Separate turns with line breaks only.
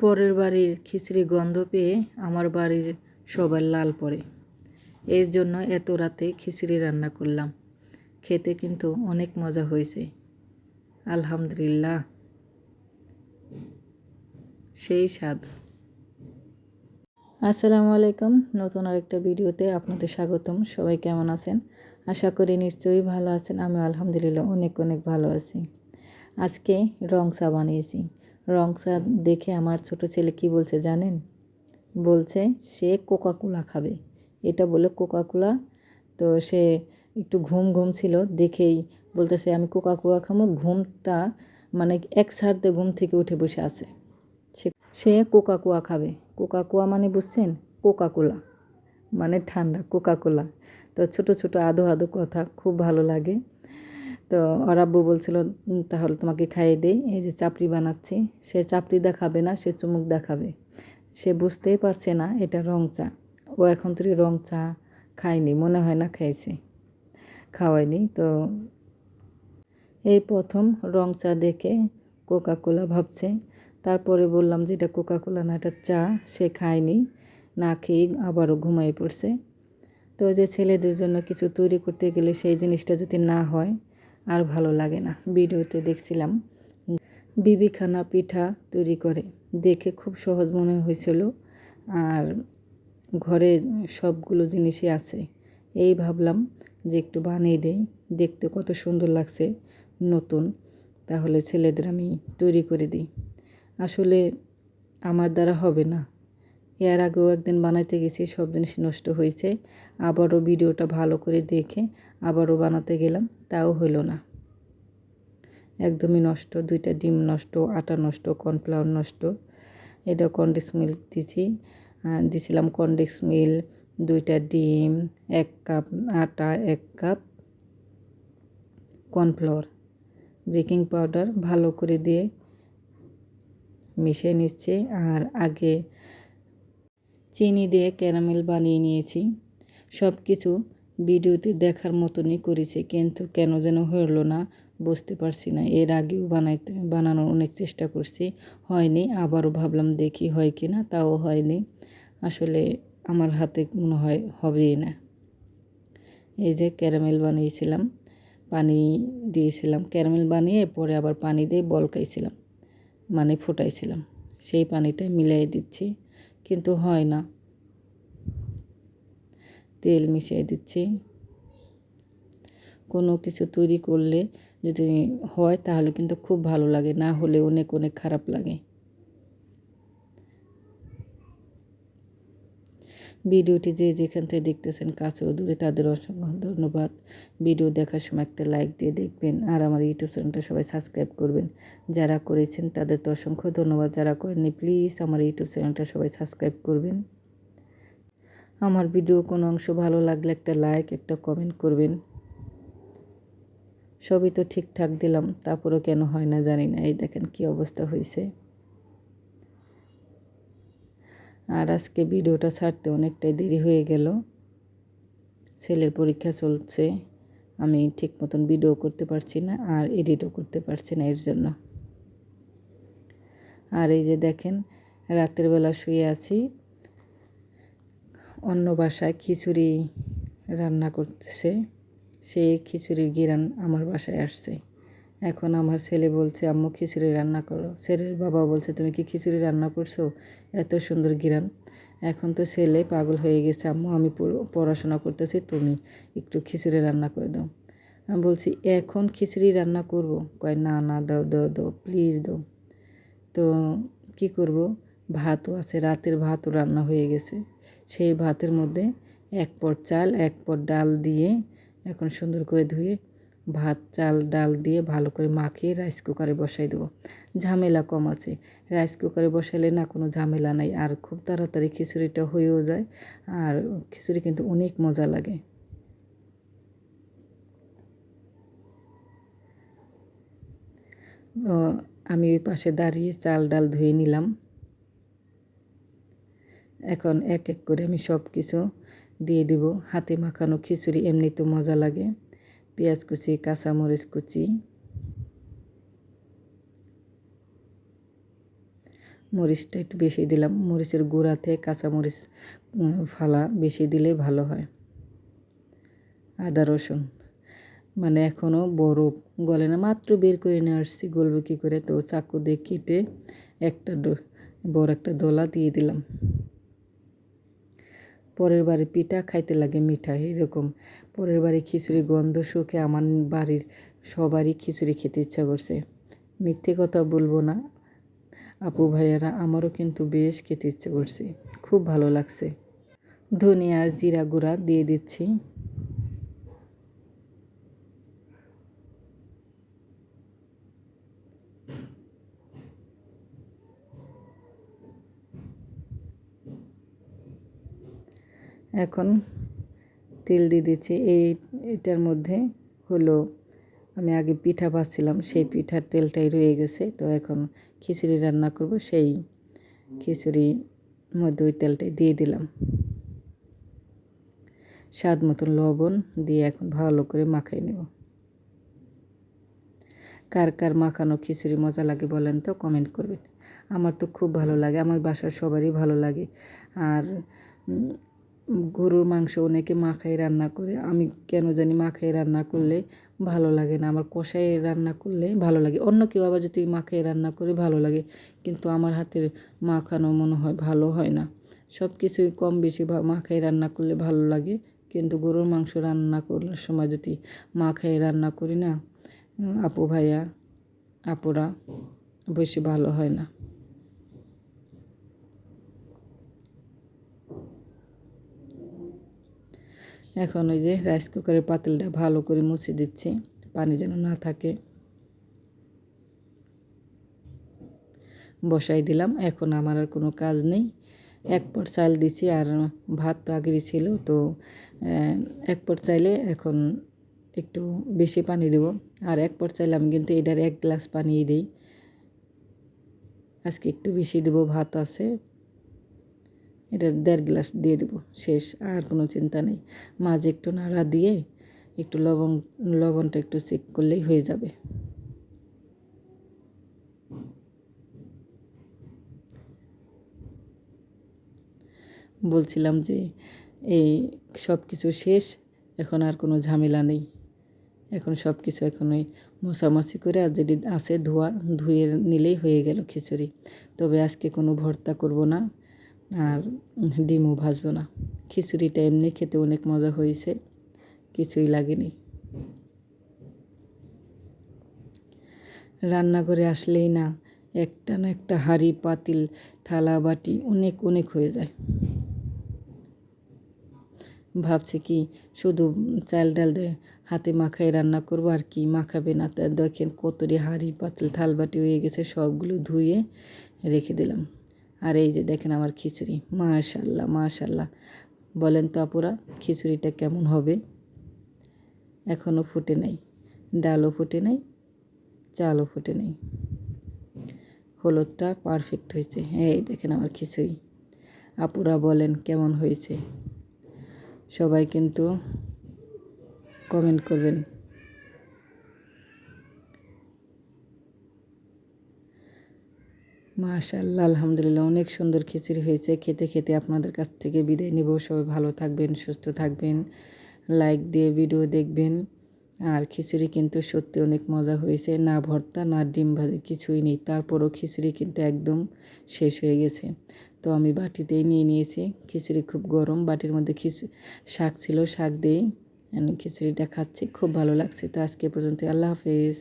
পরের বাড়ির খিচুড়ি গন্ধ পেয়ে আমার বাড়ির সবার লাল পড়ে। এর জন্য এত রাতে খিচড়ি রান্না করলাম। খেতে কিন্তু অনেক মজা হয়েছে। আলহামদুলিল্লাহ। সেই স্বাদ। আসসালামু আলাইকুম। নতুন আরেকটা ভিডিওতে আপনাদের স্বাগতম। সবাই কেমন আছেন? আশা করি নিশ্চয়ই ভালো আছেন। আমি আলহামদুলিল্লাহ অনেক অনেক ভালো আছি। আজকে রং চা বানিয়েছি। রং চা দেখে আমার ছোট ছেলে কি বলছে জানেন? বলছে, সে কোকা কোলা খাবে। এটা বলে কোকা কোলা তো সে একটু ঘুম ঘুম ছিল, দেখেই বলতেছে, আমি কোকা কোলা খাব। ঘুমটা মানে এক সারতে ঘুম থেকে উঠে বসে আছে। সে সে কোকা কোয়া খাবে। কোকা কোয়া মানে বুঝছেন? কোকা কোলা মানে ঠান্ডা কোকা কোলা তো ছোট ছোট আধো আধো কথা, খুব ভালো লাগে। তো অরাব্বু বলছিল তাহলে তোমাকে খাইয়ে দেই, এই যে চাপড়ি বানাচ্ছি। সে চাপড়ি দেখাবে না, সে চুমুক দেখাবে। সে বুঝতেই পারছে না এটা রং চা। ও এখন তুই রং চা খায়নি, মনে হয় না খাইছে, খাওয়ায়নি। তো এই প্রথম রং চা দেখে কোকা কোলা ভাবছে। তারপরে বললাম যে এটা কোকা কোলা না, এটা চা, সে খায়নি, না খেয়ে আবারও ঘুমাই পড়ছে। তো যে ছেলেদের জন্য কিছু তৈরি করতে গেলে সেই জিনিসটা যদি না হয় আর ভালো লাগে না। ভিডিওতে দেখছিলাম বিবিখানা পিঠা তৈরি করে। দেখে খুব সহজ মনে হয়েছিল। আর ঘরে সবগুলো জিনিসই আছে। এই ভাবলাম যে একটু বানিয়ে দেই। দেখতে কত সুন্দর লাগছে নতুন। তাহলে ছেলেদের আমি তৈরি করে দিই। আসলে আমার দ্বারা হবে না। এর আগেও একদিন বানাইতে গেছি, সব জিনিস নষ্ট হয়েছে। আবারও ভিডিওটা ভালো করে দেখে আবারও বানাতে গেলাম, তাও হলো না। একদমই নষ্ট, দুইটা ডিম নষ্ট, আটা নষ্ট, কর্নফ্লাওয়ার নষ্ট। এটা কন্ডেক্স মিল্ক দিছি দিছিলাম কন্ডেক্স মিল্ক, দুইটা ডিম, এক কাপ আটা, এক কাপ কর্নফ্লাওয়ার। বেকিং পাউডার ভালো করে দিয়ে মিশিয়ে নিচ্ছি, আর আগে চিনি দিয়ে ক্যারামেল বানিয়ে নিয়েছি। সব কিছু ভিডিওতে দেখার মতনই করেছি, কিন্তু কেন যেন হলো না বুঝতে পারছি না। এর আগেও বানাইতে, বানানোর অনেক চেষ্টা করছি, হয়নি। আবারও ভাবলাম দেখি হয় কি না, তাও হয়নি। আসলে আমার হাতে মনে হয় হবেই না। এই যে ক্যারামেল বানিয়েছিলাম, পানি দিয়েছিলাম। ক্যারামেল বানিয়ে পরে আবার পানি দিয়ে বলকাইছিলাম মানে ফুটাইছিলাম। সেই পানিটা মিলাই দিচ্ছি। কিন্তু হয় না। তেল মিশিয়ে দিচ্ছি। কোনো কিছু তৈরি করলে যদি হয় তাহলে কিন্তু খুব ভালো লাগে, না হলে অনেক অনেক খারাপ লাগে। ভিডিওটি যে যেখান থেকে দেখতেছেন কাছে ও দূরে, তাদের অসংখ্য ধন্যবাদ। ভিডিও দেখার সময় একটা লাইক দিয়ে দেখবেন আর আমার ইউটিউব চ্যানেলটা সবাই সাবস্ক্রাইব করবেন। যারা করেছেন তাদের তো অসংখ্য ধন্যবাদ, যারা করেননি প্লিজ আমার ইউটিউব চ্যানেলটা সবাই সাবস্ক্রাইব করবেন। আমার ভিডিও কোনো অংশ ভালো লাগলে একটা লাইক, একটা কমেন্ট করবেন। সবই তো ঠিকঠাক দিলাম, তারপরেও কেন হয় না জানি না, এই দেখেন কি অবস্থা হয়েছে আর আজকে ভিডিওটা ছাড়তে অনেকটাই দেরি হয়ে গেল। ছেলের পরীক্ষা চলছে, আমি ঠিক মতন ভিডিও করতে পারছি না আর এডিটও করতে পারছি না এর জন্য। আর এই যে দেখেন, রাতের বেলা শুয়ে আছি। অন্য বাসায় খিচুড়ি রান্না করতেছে সেই খিচুড়ির গিরান আমার বাসায় আসছে। এখন আমার ছেলে বলছে, আম্মু, খিচুড়ি রান্না করো। ছেলের বাবা বলছে, তুমি কি খিচুড়ি রান্না করছ? এত সুন্দর গিরান এখন তো ছেলে পাগল হয়ে গেছে, আম্মু, আমি পড়াশোনা করতেছি, তুমি একটু খিচুড়ি রান্না করে দাও। আমি বলছি, এখন খিচুড়ি রান্না করব? কয়, না না, দাও দাও দাও প্লিজ দাও। তো কি করব? ভাতও আছে, রাতের ভাতও রান্না হয়ে গেছে। সেই ভাতের মধ্যে এক পট চাল, এক পট ডাল দিয়ে এখন সুন্দর করে ধুয়ে ভাত, চাল, ডাল দিয়ে ভালো করে মাখিয়ে রাইস কুকারে বসাই দেবো। ঝামেলা কম আছে। রাইস কুকারে বসাইলে না কোনো ঝামেলা নাই, আর খুব তাড়াতাড়ি খিচুড়িটা হয়েও যায়, আর খিচুড়ি কিন্তু অনেক মজা লাগে। আমি ওই পাশে দাঁড়িয়ে চাল, ডাল ধুয়ে নিলাম। এখন এক এক করে আমি সব কিছু দিয়ে দিব। হাতে মাখানো খিচুড়ি এমনিতে মজা লাগে। পেঁয়াজ কুচি, কাঁচামরিচ কুচি, মরিচটা একটু বেশি দিলাম। মরিচের গুঁড়াতে কাঁচা মরিচ ফালা বেশি দিলে ভালো হয়। আদা, রসুন। মানে এখনও বরফ গলে না, মাত্র বের করে নিয়ে আসছি গলবে কী করে। তো চাকু দিয়ে কেটে একটা বড় একটা দোলা দিয়ে দিলাম। পরের বাড়ি পিঠা খাইতে লাগে মিঠা এরকম। পরের বাড়ি খিচুড়ি গন্ধ শুকে আমার বাড়ির সবারই খিচুড়ি খেতে ইচ্ছা করছে। মিথ্যে কথা বলব না। আপু ভাইয়ারা, আমারও কিন্তু বেশ খেতে ইচ্ছে করছে। খুব ভালো লাগছে। ধনিয়া আর জিরা গুঁড়া দিয়ে দিচ্ছি। এখন তেল দিয়ে দিচ্ছি। এই, এটার মধ্যে হলো আমি আগে পিঠা পাচ্ছিলাম সেই পিঠার তেলটাই রয়ে গেছে। তো এখন খিচুড়ি রান্না করব, সেই খিচুড়ি মধ্যে ওই তেলটাই দিয়ে দিলাম। স্বাদ মতন লবণ দিয়ে এখন ভালো করে মাখাই নেব। কার কার মাখানো খিচুড়ি মজা লাগে বলেন তো কমেন্ট করবেন। আমার তো খুব ভালো লাগে, আমার বাসার সবারই ভালো লাগে। আর গরুর মাংস অনেকে মাখাই রান্না করে। আমি কেন জানি মাখাই রান্না করলে ভালো লাগে না। আমার কষাই রান্না করলে ভালো লাগে। অন্য কেউ আবার যদি মাখাই রান্না করে ভালো লাগে। কিন্তু আমার হাতের মাখানো মনে হয় ভালো হয় না। সব কিছুই কম বেশি মাখাই রান্না করলে ভালো লাগে। কিন্তু গরুর মাংস রান্না করার সময় যদি মাখাই রান্না করি না আপু ভাইয়া, আপুরা, বেশি ভালো হয় না। এখন ওই যে রাইস কুকারের পাতিলটা ভালো করে মুছে দিচ্ছি, পানি যেন না থাকে। বসাই দিলাম, এখন আমার আর কোনো কাজ নেই। এক পট চাল দিছি আর ভাত তো আগেরই ছিল, তো এক পট চাইলে এখন একটু বেশি পানি দেব। আর এক পট চাইলে আমি কিন্তু এটার এক গ্লাস পানিই দিই। আজকে একটু বেশি দেবো, ভাত আছে। এটা দেড় গ্লাস দিয়ে দেবো, শেষ, আর কোনো চিন্তা নেই। মাঝে একটু নাড়া দিয়ে একটু লবণ, লবণটা একটু চেক করলেই হয়ে যাবে। বলছিলাম যে এই সব কিছু শেষ, এখন আর কোনো ঝামেলা নেই। এখন সব কিছু এখন ওই মোছামাছি করে আর যেটি আছে ধোয়া, ধুয়ে নিলেই হয়ে গেল খিচুড়ি। তবে আজকে কোনো ভর্তা করব না। আর ডিমও ভাজবো না। খিচুড়িটা এমনি খেতে অনেক মজা হয়েছে, কিছুই লাগেনি। রান্নাঘরে আসলেই না, একটা না একটা হাঁড়ি, পাতিল, থালা, বাটি অনেক অনেক হয়ে যায়। ভাবছি কি শুধু চাল ডাল দিয়ে হাতে মাখায় রান্না করব, আর কি মাখাবে না? তা দেখেন কতটি হাঁড়ি, পাতিল, থাল, বাটি হয়ে গেছে, সবগুলো ধুয়ে রেখে দিলাম। আর এই যে দেখেন আমার খিচুড়ি, মাশাল্লাহ মাশাল্লাহ। বলেন তো আপুরা, খিচুড়িটা কেমন হবে? এখনও ফুটে নাই, ডালও ফুটে নাই, চালও ফুটে নেই। হলুদটা পারফেক্ট হয়েছে। এই দেখেন আমার খিচুড়ি। আপুরা বলেন কেমন হয়েছে? সবাই কিন্তু কমেন্ট করবেন। মাশাল্লাহ আলহামদুলিল্লাহ, অনেক সুন্দর খিচুড়ি হয়েছে। খেতে খেতে আপনাদের কাছ থেকে বিদায় নেব। সবাই ভালো থাকবেন, সুস্থ থাকবেন, লাইক দিয়ে ভিডিও দেখবেন। আর খিচুড়ি কিন্তু সত্যি অনেক মজা হয়েছে। না ভর্তা, না ডিম ভাজি, কিছুই নেই। তারপরও খিচুড়ি কিন্তু একদম শেষ হয়ে গেছে। তো আমি বাটিতেই নিয়ে নিয়েছি। খিচুড়ি খুব গরম। বাটির মধ্যে খিচু, শাক ছিল, শাক দিয়েই খিচুড়িটা খাচ্ছি। খুব ভালো লাগছে। তো আজকে পর্যন্ত আল্লাহ হাফেজ।